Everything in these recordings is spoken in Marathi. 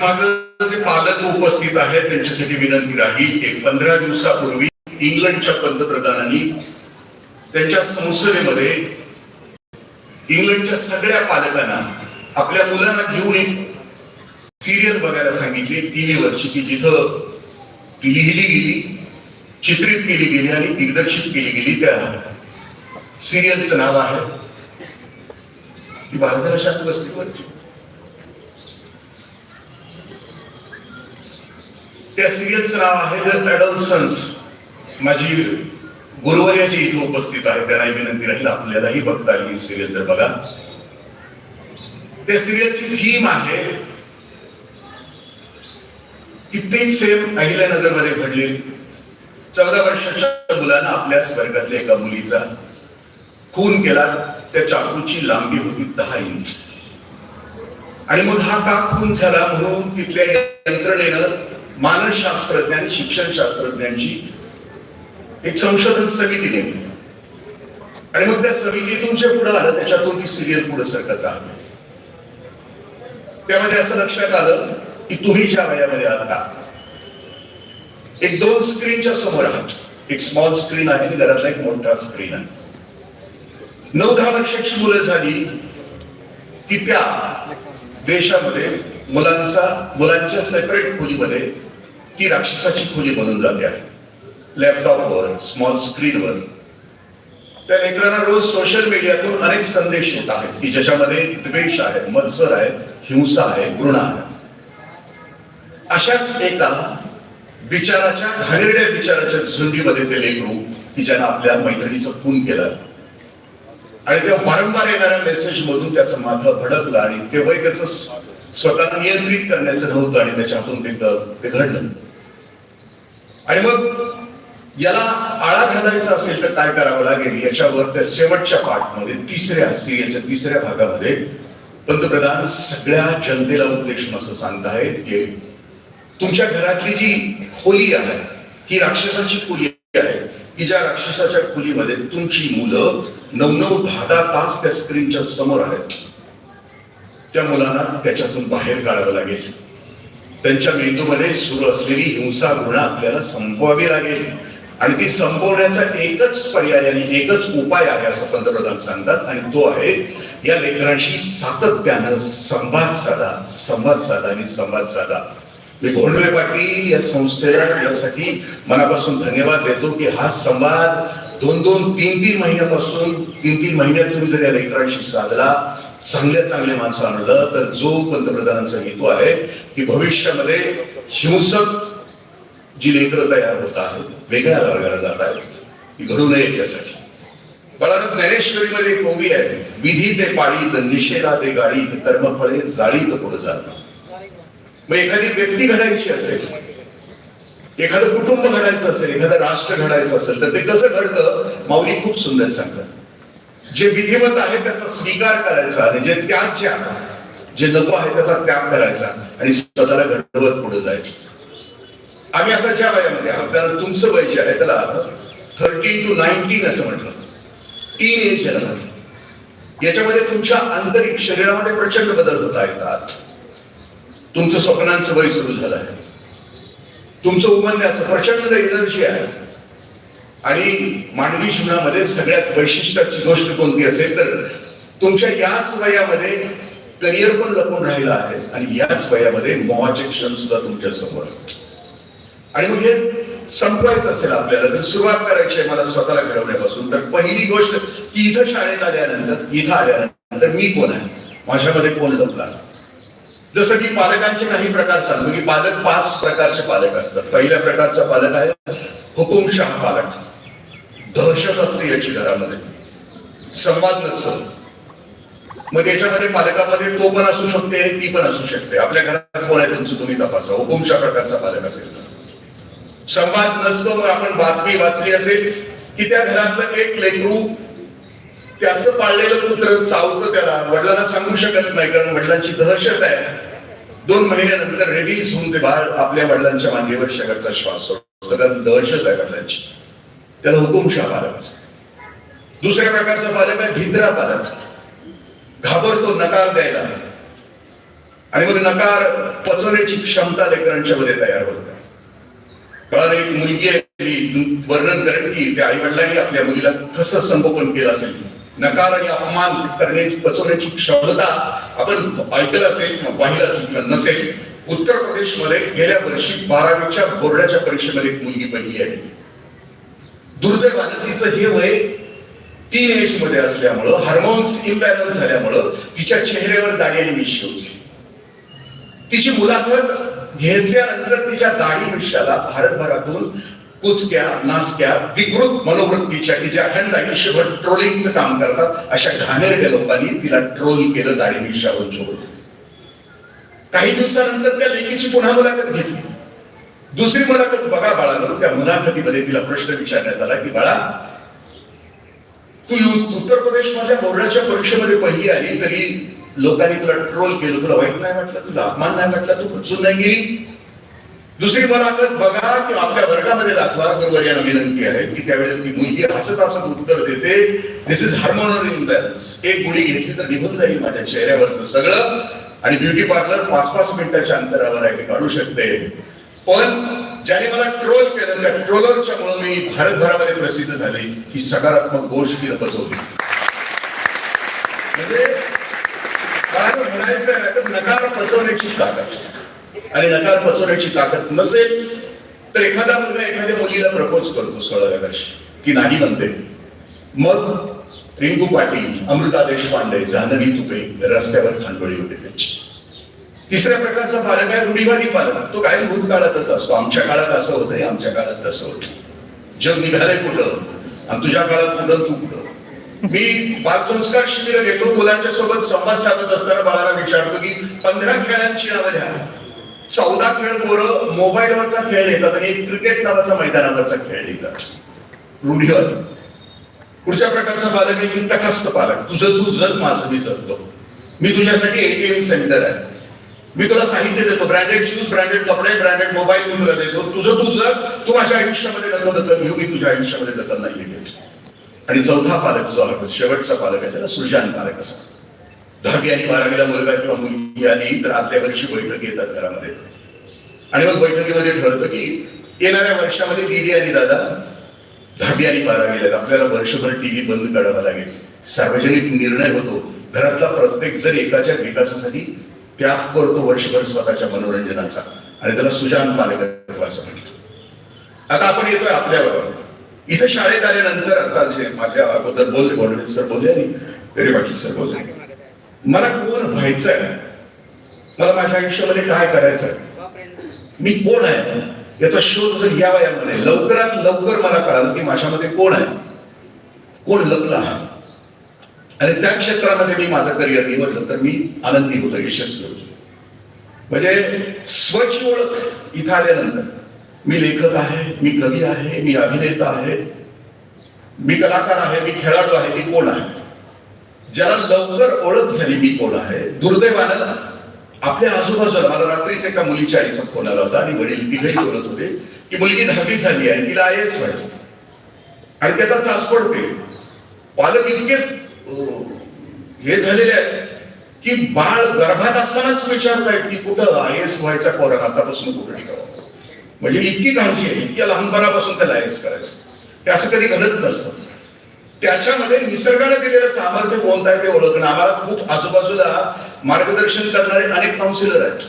जे पालक उपस्थित आहेत. त्यांच्यासाठी विनंती राहील एक पंधरा दिवसापूर्वी इंग्लंडच्या पंतप्रधानांनी त्यांच्या संसदेमध्ये इंग्लंडच्या सगळ्या पालकांना आपल्या मुलांना घेऊन एक सिरियल बघायला सांगितली. टीव्हीवरची की जिथं ती लिहिली गेली चित्रित केली गेली आणि दिग्दर्शित केली गेली त्या सिरियलचं नाव आहे. ती भारताला शांत त्या सिरियलचं नाव आहे द अडल्सन्स माझी गुरुवर्याची इथे उपस्थित आहे. त्यांनाही विनंती राहील आपल्यालाही बघता येईल सिरियल तर बघा. त्या सिरियलची थीम आहे की तेच सेम अहिल्यानगरमध्ये घडलेली चौदा वर्षाच्या मुलानं आपल्याच वर्गातल्या एका मुलीचा खून केला. त्या चाकूची लांबी होती दहा इंच. आणि मग हा का खून झाला म्हणून तिथल्या यंत्रणेनं मानसशास्त्रज्ञ आणि शिक्षण शास्त्रज्ञांची एक संशोधन समिती नेमली. आणि मग त्या समितीतून जे पुढे आलं त्याच्यातून ती सिरियल पुढे सरकत राहते त्यामध्ये असं लक्षात आलं की तुम्ही ज्या वयामध्ये आता एक दोन स्क्रीनच्या समोर आहात. एक स्मॉल स्क्रीन आहे आणि घरातला एक मोठा स्क्रीन आहे. नऊ दहा वर्षाची मुलं झाली की त्या देशामध्ये मुलांचा मुलांच्या सेपरेट खोलीमध्ये ती राक्षसाची खोली बनून जाते. आहे लॅपटॉपवर स्मॉल स्क्रीनवर त्या लेकरांना रोज सोशल मीडियातून अनेक संदेश येत आहेत की ज्याच्यामध्ये द्वेष आहे मत्सर आहे हिंसा आहे घृणा आहे. अशाच एका विचाराच्या घाणेरड्या विचाराच्या झुंडीमध्ये ते लेकरू की ज्यानं आपल्या मैत्रिणीचं खून केलं. आणि त्या वारंवार येणाऱ्या मेसेज मधून त्याचं माथं भडकलं आणि तेव्हाही त्याचं स्वतःला नियंत्रित करण्याचं नव्हतं आणि त्याच्या हातून ते घडलं. आणि मग याला आळा घालायचा असेल तर काय करावं लागेल? याच्यावर त्या शेवटच्या पार्टमध्ये तिसऱ्या सिरियाच्या तिसऱ्या भागामध्ये पंतप्रधान सगळ्या जनतेला उद्देशून असं सांगतायत की तुमच्या घरातली जी खोली आहे ही राक्षसाची खोली आहे. की ज्या राक्षसाच्या खोलीमध्ये तुमची मुलं नऊ नऊ दहा दहा तास त्या स्क्रीनच्या समोर आहेत. त्या मुलांना त्याच्यातून बाहेर काढावं लागेल. त्यांच्या मेंदूमध्ये सुरू असलेली हिंसा घृणा आपल्याला संपवावी लागेल. आणि ती संपवण्याचा एकच पर्याय आणि एकच उपाय आहे असं पंतप्रधान सांगतात. आणि तो आहे या लेकरांशी सातत्यानं संवाद साधा संवाद साधा आणि संवाद साधा. मी भोंडवे पाटील या संस्थेला यासाठी मनापासून धन्यवाद देतो की हा संवाद दोन दोन तीन तीन महिन्यापासून तीन तीन महिन्यात तुम्ही जर या लेकरांशी साधला चांगल्या चांगले माणसं आणलं तर जो पंतप्रधानांचा हेतू आहे की भविष्यामध्ये हिंसक जी लेकरं तयार होत आहेत वेगळ्या वर्गाला जात आहेत ती घडू नये यासाठी. बाळानं ज्ञानेश्वरीमध्ये एक ओवी आहे विधी ते पाळीत निषेधा ते गाडीत कर्मफळे जाळीत पुढे जात मग एखादी व्यक्ती घडायची असेल एखादं कुटुंब घडायचं असेल एखादं राष्ट्र घडायचं असेल तर ते कसं घडतं माऊली खूप सुंदर सांगतात. जे विधिवत आहे त्याचा स्वीकार करायचा आणि जे त्याग जे जे नको आहे त्याचा त्याग करायचा आणि स्वतःला घडवत पुढे जायचं. आम्ही आता ज्या वयामध्ये आपल्याला तुमचं वय जे आहे त्याला थर्टीन टू नाईन्टीन असं म्हटलं. तीन एज याच्यामध्ये तुमच्या आंतरिक शरीरामध्ये प्रचंड बदल होता येतात. तुमचं स्वप्नांचं वय सुरू झालं आहे तुमचं उमरण्याचं प्रचंड एनर्जी आहे. आणि मानवी जीवनामध्ये सगळ्यात वैशिष्ट्याची गोष्ट कोणती असेल तर तुमच्या याच वयामध्ये करिअर पण लपून राहिलं आहे आणि याच वयामध्ये मोहाचे क्षण सुद्धा तुमच्यासमोर. आणि मग हे संपवायचं असेल आपल्याला तर सुरुवात करायची आहे मला स्वतःला घडवण्यापासून. तर पहिली गोष्ट की इथं शाळेत आल्यानंतर इथं आल्यानंतर मी कोण आहे? माझ्यामध्ये कोण लपला जसं की पालकांचे काही प्रकार सांगतो की पालक पाच प्रकारचे पालक असतात. पहिल्या प्रकारचा पालक आहे हुकुमशाह पालक. दहशत असते याची घरामध्ये. संवाद नसतो. मग त्याच्यामध्ये पालकामध्ये तो पण असू शकते आणि ती पण असू शकते. आपल्या घरात कोण आहे तुमचं? तुम्ही तपासा. कोणत्या प्रकारचा पालक असेल तर संवाद नसतो मग आपण बातमी वाचली असेल की त्या घरातलं एक लेकरू त्याचं पाळलेलं पुत्र चावतं त्याला. वडिलांना सांगू शकत नाही कारण वडिलांची दहशत आहे. दोन महिन्यानंतर रिलीज होऊन ते बाळ आपल्या वडिलांच्या मांडीवर शेवटचा श्वास सोडतो. कारण दहशत आहे वडिलांची. त्याला हुकुमशा पालक असतो. दुसऱ्या प्रकारचा पालक आहे भिंद्रा पालक घाबरतो नकार द्यायला आणि मग नकार पचवण्याची क्षमता लेकरांच्या मध्ये तयार होत कळालं एक मुलगी आहे वर्णन करेन की त्या आई वडिलांनी आपल्या मुलीला कसं संगोपन केलं असेल? नकार आणि अपमान करण्याची पचवण्याची क्षमता आपण ऐकलं असेल किंवा पाहिलं असेल किंवा नसेल. उत्तर प्रदेशमध्ये गेल्या वर्षी बारावीच्या बोर्डाच्या परीक्षेमध्ये एक मुलगी पहिली आहे. दुर्दैवानं तिचं हे वय तीन एजमध्ये असल्यामुळं हार्मोन्स इम्बॅलन्स झाल्यामुळं तिच्या चेहऱ्यावर दाढी आणि मिशी होती. तिची मुलाखत घेतल्यानंतर तिच्या दाढी मिशाला भारतभरातून कुचक्या नासक्या विकृत मनोवृत्तीच्या की ज्या अखंड आयुष्यभर ट्रोलिंगचं काम करतात अशा घाणेरड्या लोकांनी तिला ट्रोल केलं दाढी मिशावर जोड काही दिवसानंतर त्या लेकीची पुन्हा मुलाखत घेतली. दुसरी मुलाखत बघा बाळानं. त्या मुलाखतीमध्ये तिला प्रश्न विचारण्यात आला की बाळा तू उत्तर प्रदेश माझ्या बोर्डाच्या परीक्षेमध्ये पहिली आली तरी लोकांनी तुला ट्रोल केलं. तुला वाईट नाही म्हटलं तुला अपमान नाही म्हटलं तू खचून नाही गेली? दुसरी मुलाखत बघा की आपल्या वर्गामध्ये दाखवा गुरुवर्यांना विनंती आहे की त्यावेळेस ती मुलगी हसत हसत उत्तर देते दिस इज हार्मोनल इम्बॅलन्स एक गुढी घेतली तर निघून जाईल माझ्या चेहऱ्यावरचं सगळं आणि ब्युटी पार्लर पाच पाच मिनिटाच्या अंतरावर आहे. मी काढू शकते. पण ज्याने मला ट्रोल केलं त्या ट्रोलरच्या म्हणून मी भारतभरामध्ये प्रसिद्ध झाले. ही सकारात्मक गोष्ट तिला बसवली. म्हणजे काय म्हणायचं आहे तर नकार पचवण्याची ताकद. आणि नकार पचवण्याची ताकद नसेल तर एखादा मुलगा एखाद्या मुलीला प्रपोज करतो सोळाव्या वर्षी की नाही म्हणते. मग रिंकू पाटील अमृता देशपांडे जान्हवी तुपे रस्त्यावर खांडोळी होते त्यांची. तिसऱ्या प्रकारचा पालक आहे रूढीवादी पालक तो कायम भूतकाळातच असतो. आमच्या काळात असं होतंय आमच्या काळात तसं होत. जग निघालंय कुठं? आणि तुझ्या काळात कुठं? तू कुठं? मी बालसंस्कार शिबिर घेतो मुलांच्या सोबत संवाद साधत असताना बाळाला विचारतो की पंधरा खेळांची नावं घ्या चौदा खेळ पोरं मोबाईलवरचा खेळ घेतात आणि एक क्रिकेट नावाचा मैदानावरचा खेळ घेतात रूढीवादी. पुढच्या प्रकारचा पालक आहे की तटस्थ पालक. तुझं तू जग माझं मी जगतो. मी तुझ्यासाठी एटीएम सेंटर आहे. मी तुला साहित्य देतो. ब्रँडेड शूज ब्रँडेड कपडे ब्रँडेड मोबाईल मी तुला देतो. तुझं तुझं तू माझ्या आयुष्यामध्ये दखल दखल घेऊ. मी तुझ्या आयुष्यामध्ये दखल नाही घेत. आणि चौथा पालक जो आहे शेवटचा पालक आहे त्याला सृजन पालक असा. दहावी आणि बारावीला मुलगा किंवा मुलगी आली तर आपल्या वर्षी बैठक येतात घरामध्ये. आणि मग बैठकीमध्ये ठरतं की येणाऱ्या वर्षामध्ये दिदी आणि दादा दहावी आणि बारावीला आपल्याला वर्षभर टीव्ही बंद करावा लागेल. सार्वजनिक निर्णय होतो. घरातला प्रत्येक जण एकाच्या विकासासाठी त्याग करतो वर्षभर स्वतःच्या मनोरंजनाचा आणि त्याला सुजान पालकत्व असं म्हणतो. आता आपण येतोय आपल्यावर इथं शाळेत आल्यानंतर आता जे माझ्या अगोदर बोलले बोलले सर बोलले आणि वेरी सर बोलले. मला कोण व्हायचंय? मला माझ्या आयुष्यामध्ये काय करायचंय? मी कोण आहे? याचा शोध जर या वयामध्ये लवकरात लवकर मला कळालं की माझ्यामध्ये कोण आहे? कोण लपला आहे? आणि त्या क्षेत्रामध्ये मी माझं करिअर निवडलं तर मी आनंदी होतो यशस्वी होतो. म्हणजे स्वच्छ ओळख इथं आल्यानंतर. मी लेखक आहे मी कवी आहे मी अभिनेता आहे मी कलाकार आहे मी खेळाडू आहे मी कोण आहे? ज्याला लवकर ओळख झाली मी कोण आहे? दुर्दैवानं आपल्या आजूबाजूला मला रात्रीच एका मुलीच्या आईचा फोन आला होता आणि वडील तिघही बोलत होते की मुलगी दहावी झाली आणि तिला आय एस व्हायचं आणि त्याचा चाच पडते पालक इतके हो. हे. झालेले आहेत. की बाळ गर्भात असतानाच विचारतायत की कुठं आय एस व्हायचा पोरात आतापासून कुठं म्हणजे इतकी काळजी आहे इतक्या लहानपणापासून त्याला आय एस करायचं. ते असं कधी घडत नसतं. त्याच्यामध्ये निसर्गाने दिलेलं सामर्थ्य कोणतं आहे ते ओळखणं. आम्हाला खूप आजूबाजूला मार्गदर्शन करणारे अनेक काउन्सिलर आहेत.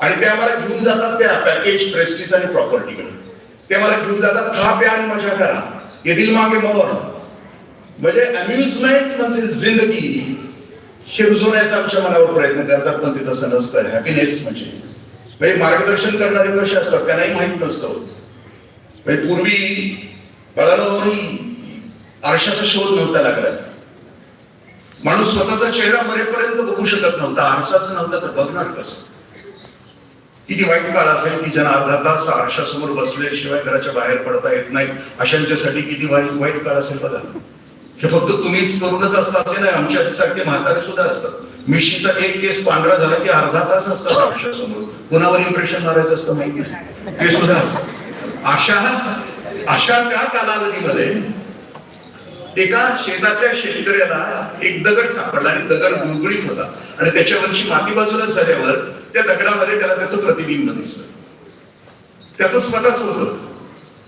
आणि ते आम्हाला घेऊन जातात त्या पॅकेज प्रेस्टीज आणि प्रॉपर्टीकडे ते आम्हाला घेऊन जातात खा प्या आणि मजा करा. येथील मागे मोर म्हणजे अम्युजमेंट म्हणजे जिंदगी. हे रुजवण्याचा आमच्या मनावर प्रयत्न करतात पण ते तसं नसतं. हॅपीनेस म्हणजे. म्हणजे मार्गदर्शन करणारे कसे असतात त्यांनाही माहीत नसतं. म्हणजे पूर्वी कळालं आरशाचा शोध नव्हता लागला. माणूस स्वतःचा चेहरा मरेपर्यंत बघू शकत नव्हता. आरसाच नव्हता तर बघणार कसं? किती वाईट काळ असेल की ज्यांना अर्धा तास आरशासमोर बसल्याशिवाय घराच्या बाहेर पडता येत नाही अशांच्यासाठी किती वाईट वाईट काळ असेल बघा. हे फक्त तुम्हीच करूनच असता असे नाही. आमच्या सारखे म्हातारे सुद्धा असतात. मिशीचा एक केस पांढरा झाला की अर्धा तास असतात आमच्यासमोर कुणावर इम्प्रेशन मारायचं असतं माहिती नाही. ते सुद्धा असतात अशा अशा त्या कालावधीमध्ये एका शेतातल्या शेतकऱ्याला एक दगड सापडला आणि दगड गुळगुळीत होता. आणि त्याच्यावरची माती बाजूला झाल्यावर त्या दगडामध्ये त्याला त्याचं प्रतिबिंब दिसलं. त्याचं स्वतःच होतं.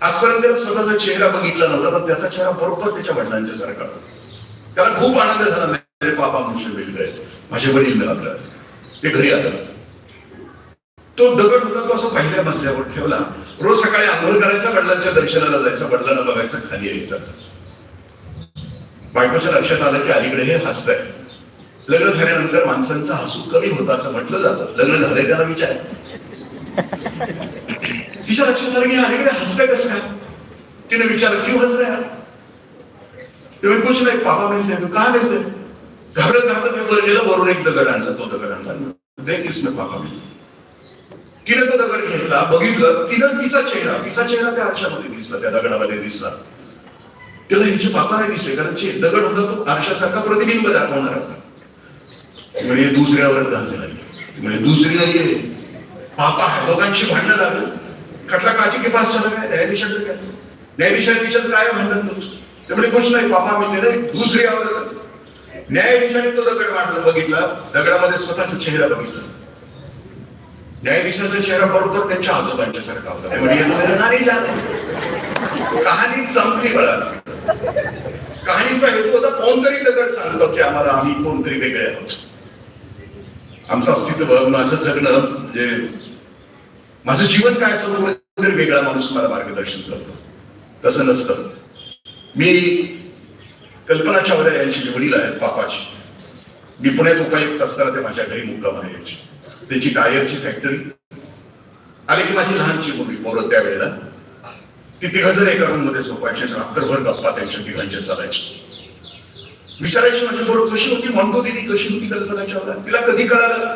आजपर्यंत त्याला स्वतःचा चेहरा बघितला नव्हता पण त्याचा चेहरा बरोबर त्याच्या वडिलांच्या सारखा. होता त्याला खूप आनंद झाला नाही पापा मुशे वेगळे माझे वडील मिळाले ते घरी आलं. तो दगड होता तो असं पहिल्या मजल्यावर ठेवला. रोज सकाळी आंघोळ करायचा वडिलांच्या दर्शनाला जायचा वडिलांना बघायचा खाली यायचा. बायकोच्या लक्षात आलं की अलीकडे हे हसतंय लग्न झाल्यानंतर माणसांचं हसू कमी होतं असं म्हटलं जातं. लग्न झालंय त्याला विचार. तिच्या लक्षात आलं की अलीकडे हसतंय कसं काय? तिने विचारलं क्यू हस रहा है? कुछ नाही पापा म्हणजे काय मिळते घाबरत घाबरत वर गेलं वरून एक दगड आणला तो दगड आणला. देख इसमें पापा मिळते तिने तो दगड घेतला बघितलं तिनं तिचा चेहरा तिचा चेहरा त्या आरशामध्ये दिसला त्या दगडामध्ये दिसला. तिला हिचे पापा नाही दिसले कारण चे- दगड होता तो आरशासारखा प्रतिबिंब दाखवणार होता. म्हणजे दुसऱ्यावर घास लागली म्हणजे दुसरी नाहीये. पापा दोघांशी भांडणं लागलं. खटला काजी के पास चला गया न्यायाधीशांकडे गेला न्यायाधीशांनी विचारलं काय भांडण तुमचं ते? म्हणजे कुछ नाही पापा मी नाही दुसरी आवडत न्यायाधीशाने तो दगड मांडला बघितला दगडामध्ये स्वतःचा चेहरा बघितला. न्यायाधीशांचा चेहरा बरोबर त्यांच्या आजोबांच्या सारखा होता. ते म्हणजे "ये तो मेरा नानी जान है." कहाणी संपली बळा कहाणीचा हेतू होता कोणतरी दगड सांगतो की आम्हाला आम्ही कोणतरी वेगळे आहोत. आमचं अस्तित्व माझं जगणं म्हणजे माझं जीवन काय असं तर वेगळा माणूस मला मार्गदर्शन करतो. तसं नसतं. मी कल्पना चावला यांची जे वडील आहेत पापाची मी पुण्यात उपायुक्त असताना ते माझ्या घरी मुक्काम यायची. त्याची टायरची फॅक्टरी आले की माझी लहानची मुलगी पोरं त्यावेळेला. ती तिघजण एका रूममध्ये झोपायची रात्रभर गप्पा त्यांच्या तिघांच्या चालायची. विचारायची माझी बरोबर कशी होती म्हणतो दिदी कशी होती कल्पना चावला तिला कधी कळालं?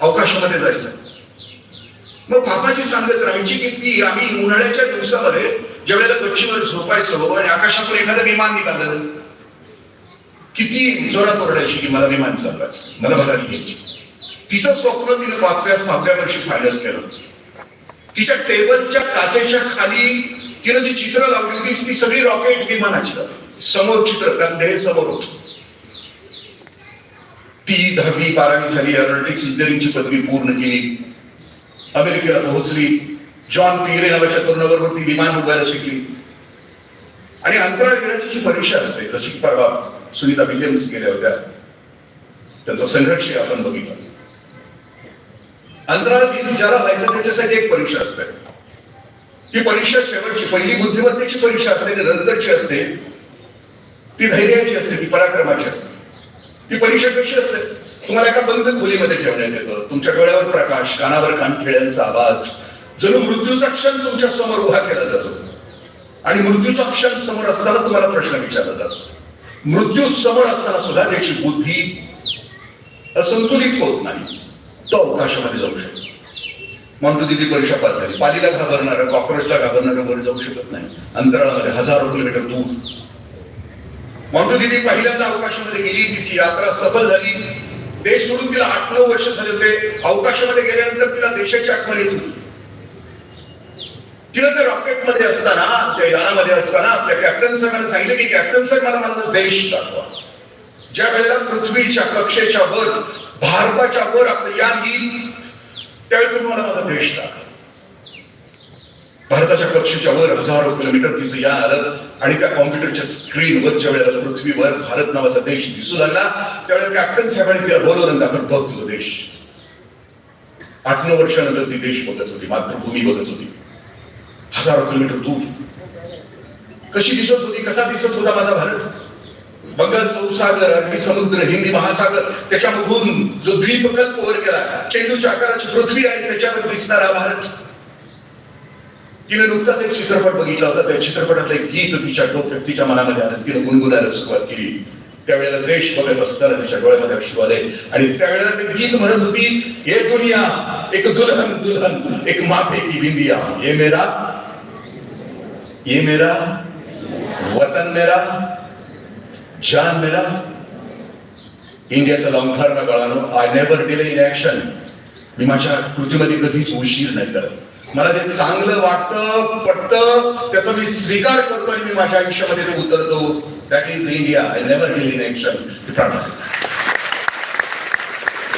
अवकाशामध्ये जायचं. मग पापाची सांगत राहायची की ती आम्ही उन्हाळ्याच्या दिवसामध्ये ज्यावेळेला गच्चीवर झोपायचो आणि आकाशातून एखादं विमान निघालं किती जोरात ओरडायची की मला विमान चालवायचं मला मला घ्यायची. तिचं स्वप्न तिने पाचव्या सहाव्या वर्षी फायनल केलं. तिच्या टेबलच्या काचेच्या खाली तिनं जी चित्र लावली होती ती सगळी रॉकेट विमानाची. समोर चित्र कंधे समोर होत. ती दहावी बारावी झाली एरोनॉटिक्स इंजिनिअरिंगची पदवी पूर्ण केली. अमेरिकेला पोहोचली. जॉन पिरे नावाच्या तरुणाबरोबर ती विमान उभायला शिकली. आणि अंतराळ घेण्याची जी परीक्षा असते तशी परवा सुनीता विल्यम्स गेल्या होत्या. त्यांचा संघर्ष आपण बघितला. अंतराळ ज्याला व्हायचं त्याच्यासाठी एक परीक्षा असते. ती परीक्षा शेवटची पहिली बुद्धिमत्तेची परीक्षा असते आणि नंतरची असते. ती धैर्याची असते ती पराक्रमाची असते. ती परीक्षा कशी असते तुम्हाला एका बंद खोलीमध्ये ठेवण्यात येतं. तुमच्या डोळ्यावर प्रकाश कानावर कानखिळ्यांचा आवाज. जणू मृत्यूचा क्षण तुमच्यासमोर उभा केला जातो. आणि मृत्यूचा क्षण समोर असताना तुम्हाला प्रश्न विचारला जातो. मृत्यू समोर असताना सुद्धा त्याची बुद्धी असंतुलित होत नाही. तो अवकाशामध्ये जाऊ शकतो. म्हणतो दिदी परीक्षा पास झाली. पालीला घाबरणारं कॉक्रोचला घाबरणारं वर जाऊ शकत नाही. अंतराळामध्ये हजारो किलोमीटर दूर. म्हणतो दिदी पहिल्यांदा अवकाशामध्ये गेली तिची यात्रा सफल झाली. देश सोडून तिला आठ नऊ वर्ष झाले होते. अवकाशामध्ये गेल्यानंतर तिला देशाची आठवण येत होती. तिला त्या रॉकेटमध्ये असताना त्या यानामध्ये असताना आपल्या कॅप्टन सरांना सांगितलं की कॅप्टन सर मला माझा देश दाखवा. ज्या वेळेला पृथ्वीच्या कक्षेच्या वर भारताच्या वर आपलं यान येईल त्यावेळी तुम्ही मला माझा देश दाखवा. भारताच्या कक्षेच्या वर हजारो किलोमीटर तिचं यान आलं आणि त्या कॉम्प्युटरच्या स्क्रीनवर ज्या वेळेला पृथ्वीवर भारत नावाचा देश दिसू लागला त्यावेळेला कॅप्टन साहेबांनी तिला बोलवलं आपण बघ तुझा देश. आठ नऊ वर्षानंतर ती देश बघत होती मातृभूमी बघत होती. हजारो किलोमीटर दूर. कशी दिसत होती कसा दिसत होता माझा भारत? बंगाल चौसागर अरबी समुद्र हिंदी महासागर त्याच्यामधून जो द्वीपकल्प वर गेला चेंडूच्या आकाराची पृथ्वी आणि त्याच्यावर दिसणारा भारत. तिने नुकताच एक चित्रपट बघितला होता. त्या चित्रपटातलं एक गीत तिच्या डोक्यात तिच्या मनामध्ये आलं. तिने गुणगुणायला सुरुवात केली. त्यावेळेला देश बघत असताना तिच्या डोळ्यामध्ये अश्रू आले. आणि त्यावेळेला ते गीत म्हणत होती ये दुनिया एक दुल्हन दुल्हन एक माथे की बिंदिया. ये मेरा ये मेरा वतन मेरा जान मेरा. इंडियाचा लॉंगफार गळानो I never delay in action मी माझ्या कृतीमध्ये कधीच उशीर नाही करत. मला जे चांगलं वाटतं पटत त्याचा मी स्वीकार करतो आणि मी माझ्या आयुष्यामध्ये ते उतरतो. That is India I never gel in action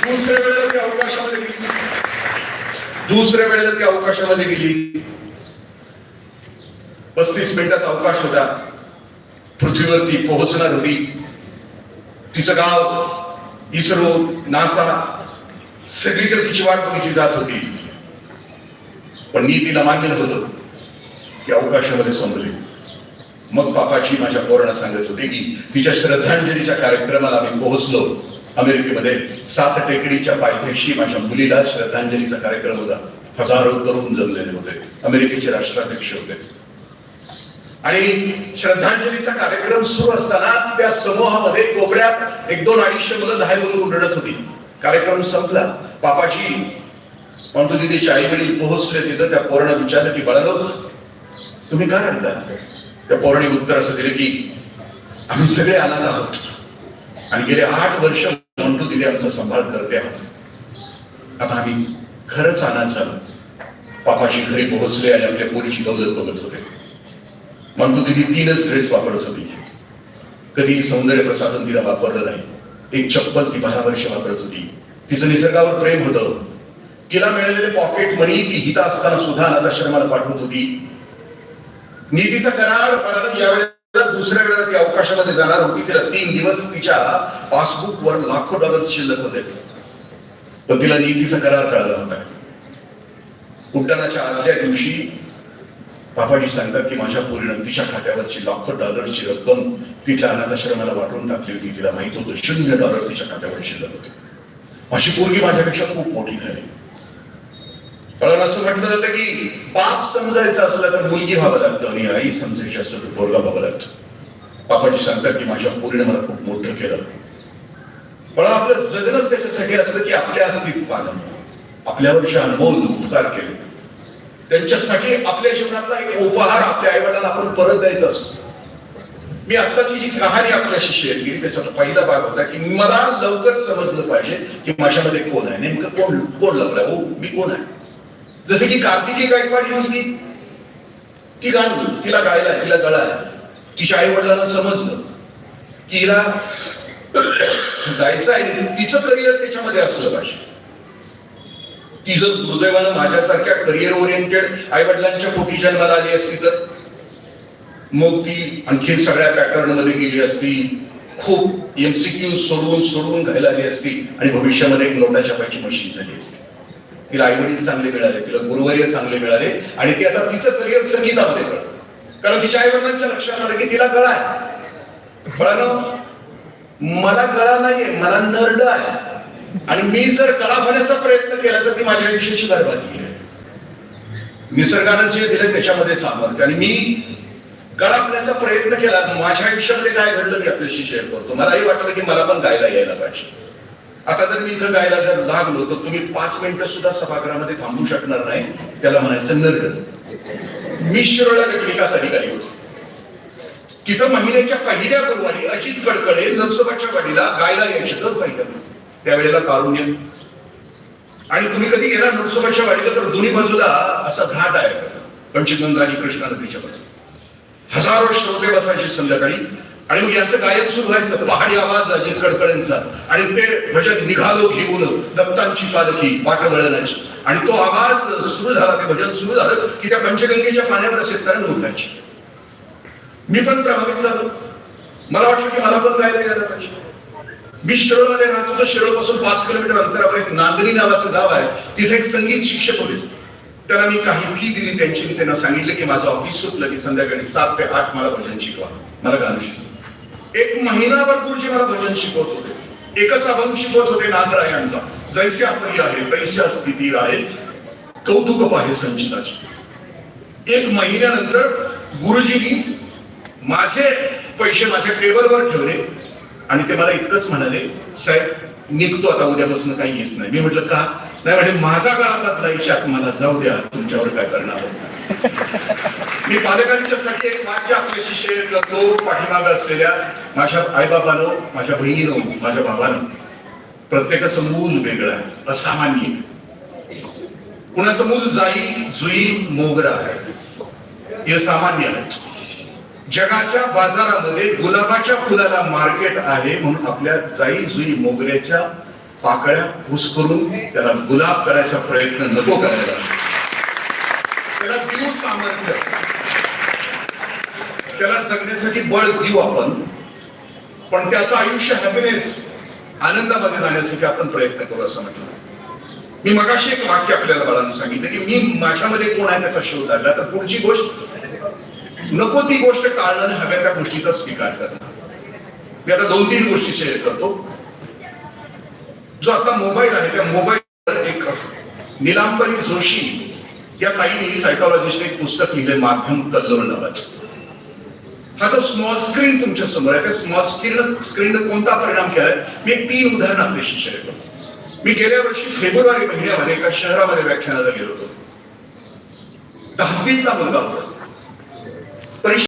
दुसऱ्या वेळेला ती अवकाशामध्ये गेली. दुसऱ्या वेळेला ती अवकाशामध्ये गेली. पस्तीस मिनिटाचा अवकाश होता. पृथ्वीवरती पोहोचणार होती. तिचं गाव इस्रो नासा सगळीकडे तिची वाट बघितली जात होती. पण मी तिला मान्य होतो की अवकाशामध्ये संपले. मग बापाची माझ्या पोरानं सांगत होते की तिच्या श्रद्धांजलीच्या कार्यक्रमाला आम्ही पोहोचलो. अमेरिकेमध्ये सात टेकडीच्या पायथ्याशी माझ्या मुलीला श्रद्धांजलीचा कार्यक्रम होता. हजारो तरुण जमलेले होते. अमेरिकेचे राष्ट्राध्यक्ष होते. आणि श्रद्धांजलीचा कार्यक्रम सुरू असताना त्या समूहामध्ये कोपऱ्यात एक दोन अडीचशे मुलं दहा मुलं उडत होती. कार्यक्रम संपला. पापाची म्हणतो तिथे आई वडील पोहोचले तिथं त्या पोरानं विचारलं की बाळालो तुम्ही काय आणला त्या पोराने उत्तर असं दिलं की आम्ही सगळे आणायला आहोत. आणि गेले आठ वर्ष म्हणतो तिथे आमचा सांभाळ करते आहोत. आता आम्ही खरंच अनाथ आहोत. पापाशी घरी पोहोचले आणि आपल्या पोरीची दौलत बघत होते. म्हणतो तिथे तीनच ड्रेस वापरत होती. कधी सौंदर्य प्रसाधन तिला वापरलं नाही. एक चप्पल ती बारा वर्ष वापरत होती. तिचं निसर्गावर प्रेम होतं. तिला मिळालेले पॉकेट मनी ती हिता असताना सुद्धा अनाथाश्रमाला पाठवत होती. निधीचा करार कारण यावेळेला दुसऱ्या वेळेला ती अवकाशामध्ये जाणार होती. तिला तीन दिवस तिच्या पासबुक वर लाखो डॉलर्स शिल्लक होते. पण तिला निधीचा करार कळला होता. उड्डाणाच्या आदल्या दिवशी बाबाजी सांगतात की माझ्या पोरीनं तिच्या खात्यावरची लाखो डॉलरची रक्कम तिच्या अनाथाश्रमाला वाटून टाकली होती. तिला माहीत होतं शून्य डॉलर तिच्या खात्यावर शिल्लक होते. अशी पोरगी माझ्यापेक्षा खूप मोठी झाली कारण असं म्हटलं जातं की बाप समजायचं असलं तर मुलगी व्हावं लागतं आणि आई समजायची असलं तर पोरगा व्हावं लागतं. बापाजी सांगतात की माझ्या पोरीने मला खूप मोठं केलं. पण आपलं जगणच त्याच्यासाठी असलं की आपल्या अस्तित्वानं आपल्यावरचे अनमोल उपकार केले. त्यांच्यासाठी आपल्या जीवनातला एक उपहार आपल्या आईवडिलांना आपण परत द्यायचा असतो. मी आत्ताची जी कहाणी आपल्याशी शेअर केली त्याचा पहिला भाग होता की मला लवकर समजलं पाहिजे की माझ्यामध्ये कोण आहे? नेमकं कोण कोण लपलाय? हो मी कोण आहे? जसे की कार्तिकी गायकवाड मुलगी ती गाणं तिला गायला तिला गळा तिच्या आई वडिलांना समजलं की हिला गायचं आहे तिचं करिअर त्याच्यामध्ये असलं पाहिजे. ती जर दुर्दैवानं माझ्यासारख्या करिअर ओरिएंटेड आई वडिलांच्या पोटी जन्माला आली असती तर मग ती आणखी सगळ्या पॅटर्नमध्ये गेली असती खूप एमसीक्यू सोडवून सोडवून घायला आली असती आणि भविष्यामध्ये एक नोटा छापायची मशीन झाली असती. तिला आई वडील चांगले मिळाले तिला गुरुवर्य चांगले मिळाले आणि ती आता तिचं करिअर संगीतामध्ये कळलं कारण तिच्या आई वडिलांच्या लक्षात आलं की तिला कळा आहे. मला कळा नाहीये मला नर्ड आहे. आणि मी जर कला होण्याचा प्रयत्न केला तर ती माझ्या आयुष्याची बरबादी आहे. निसर्गानं जे दिले त्याच्यामध्ये सामर्थ्य. आणि मी गळापण्याचा प्रयत्न केला माझ्या आयुष्यामध्ये काय घडलं मी आपल्याशी शेअर करतो. मलाही वाटलं की मला पण गायला यायला पाहिजे. आता जर मी इथं गायला जर लागलो तर तुम्ही पाच मिनिटं सुद्धा सभागृहामध्ये थांबू शकणार नाही. त्याला म्हणायचं नरड मी शिरोळा विकास अधिकारी होतो. तिथं महिन्याच्या पहिल्या गुरुवारी अजित कडकडे नरसोबाच्या वाडीला गायला यायचं पाहिजे पाहिलं. त्यावेळेला कारुण्य. आणि तुम्ही कधी गेला नरसोबाच्या वाडीला तर दोन्ही बाजूला असा घाट आहे. पंचगंगा आणि कृष्णा नदीच्या बाजूला. हजारो श्रोते बसायचे संध्याकाळी. आणि मग यांचं गायन सुरू व्हायचं पहाडी आवाज अजित कडकडेंचा. आणि ते भजन निघालो घेऊन दत्तांची पालखी वाट आणि तो आवाज सुरू झाला ते भजन सुरू झालं की त्या पंचगंगेच्या पाण्यावर असे तरण मी पण प्रभावित झालो. मला वाटलं की मला पण गायला यायला पाहिजे. मी शिरोळमध्ये राहतो तर शिरोळपासून पाच किलोमीटर अंतरावर एक नांदणी नावाचं गाव आहे. तिथे एक संगीत शिक्षक होते. त्याला मी काही फी दिली त्यांची त्यांना सांगितलं की माझं ऑफिस सुटलं की संध्याकाळी सात ते आठ मला भजन शिकवा. मला गाणं शिकवा. एक महिनाभर गुरुजी मला भजन शिकवत होते. एकच अभंग शिकवत होते नाथरायांचा जैसे आपली आहे तैशा स्थिती आहे. कौतुक आहे संचिताची. एक महिन्यानंतर गुरुजींनी माझे पैसे माझ्या टेबलवर ठेवले आणि ते मला इतकंच म्हणाले साहेब निघतो आता उद्यापासून काही येत नाही. मी म्हटलं का? नाही म्हणजे माझा काळात इशात मला जाऊ द्या तुमच्यावर काय करणार मी पालकांच्यासाठी एक वाक्य आपल्याशी शेअर करतो पाठीमाग असलेल्या माझ्या आईबाबानं माझ्या बहिणीनं माझ्या भावानं प्रत्येकाचं मूल वेगळं आहे असामान्य. कुणाचं मूल जाई जुई मोगरा आहे हे सामान्य आहे. जगाच्या बाजारामध्ये गुलाबाच्या फुलाला मार्केट आहे म्हणून आपल्या जाई जुई मोगऱ्याच्या पाकळ्या करून त्याला गुलाब करायचा प्रयत्न नको करायला. त्याला देऊ सामर्थ्य. त्याला जगण्यासाठी बळ देऊ आपण पण त्याचं आयुष्य हॅपीनेस आनंदामध्ये जाण्यासाठी आपण प्रयत्न करू असं म्हटलं. मी मगाशी एक वाक्य आपल्याला बाळांना सांगितलं की मी माझ्यामध्ये कोण आहे त्याचा शोध लागला तर पुढची गोष्ट नको ती गोष्ट टाळणं हव्या त्या गोष्टीचा स्वीकार करणं. मी आता दोन तीन गोष्टी शेअर करतो. जो आता मोबाईल आहे त्या मोबाईल एक निलांबरी जोशी या ताईने सायकॉलॉजिस्ट एक पुस्तक लिहिले माध्यम कल्लोळ नावाचं. हा जो स्मॉल स्क्रीन तुमच्यासमोर आहे त्या स्मॉल स्क्रीन स्क्रीननं कोणता परिणाम केलाय? मी तीन उदाहरणं आपल्याशी शेअर करतो मी गेल्या वर्षी फेब्रुवारी महिन्यामध्ये एका शहरामध्ये व्याख्यानाला गेलो होतो. दहावीतला मुलगा होता.